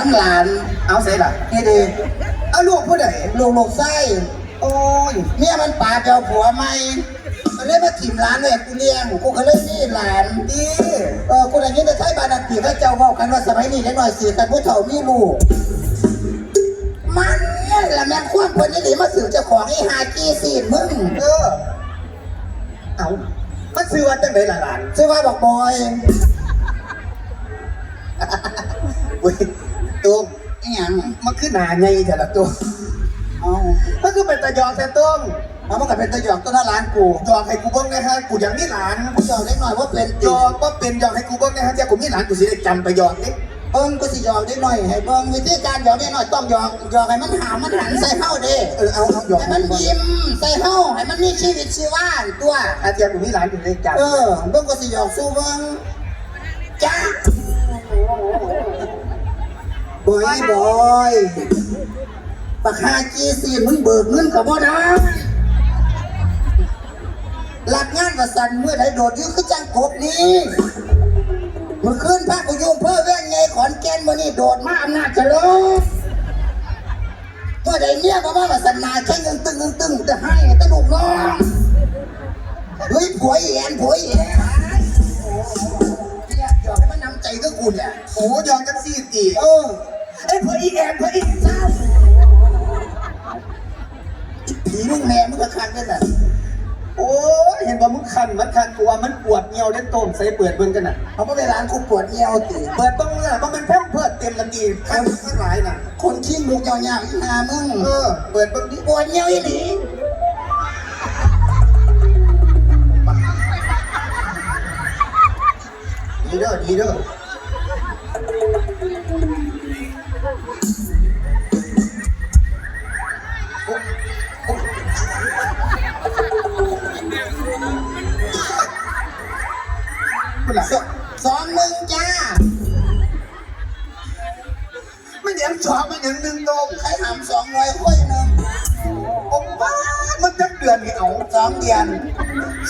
น้ำหลาน เอาเสร็จละนี่ดีเอาลูกผู้ใดลูกลูกไส้โอ้ยเมียมันป่าเจ้าผัวไม่มันเลยมาถิ่มหลานเลยกูเลี้ยง กูก็เลยนี่หลานดีเออกูได้ยินแต่ไทยบานันตีพระเจ้าบอกกันว่าสมัยนี้เด็กหน่อยสีกันผู้เฒ่ามีลูกมันเนี่ยละแม่งควบคนนี่หลีมาสืบเจ้าของไอ้หากีสีนมึงเออเอามันซื้อว่าจังไดล่ะหลานชื่อว่าบอกบอยอุ้ย ตุ้มอหย่างมันคือหนาไงแต่ละตุ้มเอามันคือเป็นตะยองแต่ตุ้มเอามันก็เป็นตะหยอกต้นหลานกูยองให้กูเบิ้งนะฮะกูอยากมีหลานกูเจ้าเล็กหน่อยว่าเป็นยตีองว่าเป็นยองให้กูเบิ้งนะฮะเจ้ากูมีหลานกูสิได้จำไปยองนี่เอิ้งกูสิหยอกเล็กหน่อยให้เบิ่งวิธีการหยอกเล็กหน่อยต้องหยอกหยอกให้มันหามันหันใส่เฮาเด้เออเอาเอายองให้มันยิ้มใส่เฮาให้มันมีชีวิตชีวาตัวอาเจ้ากูมีหลานกูสิได้จำเออเบิ่งก็สิหยอกสู้เบิ่งจ้า บอยบอยปากหาจีซีนมึงเบิกเงินกับบ่ได้หลักงานว่าสันเมื่อใดโดดยื้คือจังกบนี้มื่อคืนพระกุยงเพื่อแว่งไงขอนแก่นมื่อนี้โดดมาอำนาจเจริญเมื่อใดเนี่ยก็ว่าว่าสันนาแค่เงินตึงเงินตึงจะให้ตะลุกน้องเฮ้ยผัวอีแอนผัวอีแอนเนี่ยหยอกให้มันนำใจก็กูเนี่ยโอ้ยองจังซี่ตีเออ ไอ้ยเพื่ออีแอนเพื่ออีเศร้าผีมึงแม่มึงก็คันกันน่ะโอ้ยเห็นว่ามึงคันมันคันกลัวมันปวดเงียวเล่นต้มใส่เปิดเบิ่งกันน่ะเขาไม่ไปร้านกูปวดเอวตีเปิดต้องเนี่ยมันเป็นแพร่เพิดเต็มลำดีขั้นขั้นหลายน่ะ คนขี้มุกยาวๆอีหามึงเออ เปิดเบิ่งดิปวดเอวอีหลีดีเด้อดีเด้อคุณล่ะ สสองหนึ่งจ้า มันยังชอบมันยังหนึ่งโดมใครทำสองร้อยค่อยหนึ่งโอ้บ้ามันจะเดือนไงเอาสองเดือน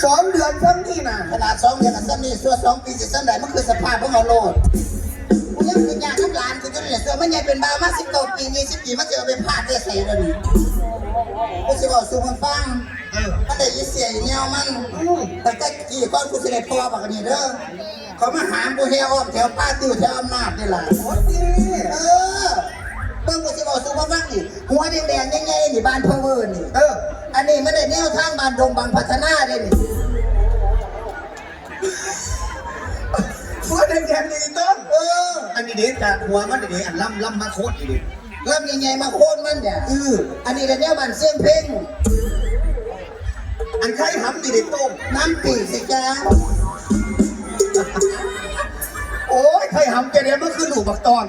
สองเดือนทั้งที่นะขนาดสองเดือนกับสั้นนี่ส่วนสองปีสิสั้นไหนมันคือสภาพของเราโลด จะเนี่ยส่วนมันยังเป็นบาวมาสิบเก้าปียี่สิบปีมันจะเอาไปพาดได้ใส่แล้วนี่กูจะบอกสู่คนฟังเออมันได้ยินเสียงแนวมันแต่แต่กี่ก้อนกูจะได้พ่อบอกกันนี่เด้อเขามาหากูแถวอ้อมแถวป้าติวแถวอำนาจนี่แหละโอ้ยดีเออเบิ่งกูสิบอกสู่คนฟังนี่หัวแดงๆยังไงนี่บ้านพ่อเวิร์นนี่เอออันนี้ไม่ได้แนวทางบ้านดงบางพัฒนาเด้นี่ หัวแดงๆนี่ต้นเออ อันนี้เด็กจากหัวมันเด็กอันล่ำล่ำมาโคตรอีกเริ่มยังไงมาโค่นมันเนี่ยเอออันนี้เดี๋ยวมันเสียงเพลงอันใครหำดีเด็กต้มน้ำปีสิจ้าโอ้ยใครหำแกเดี๋ยวมันคือหนูบักตอน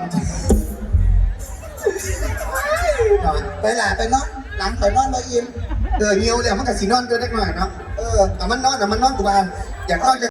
ไปหล่ะไปนอนหลังไปนอนมาอิ่มเออเงียวเดี๋ยมันกับสีนอนตัวเล็กหน่อยเนาะเออแต่มันนอนแต่มันนอนกูบานอยากนอนจะ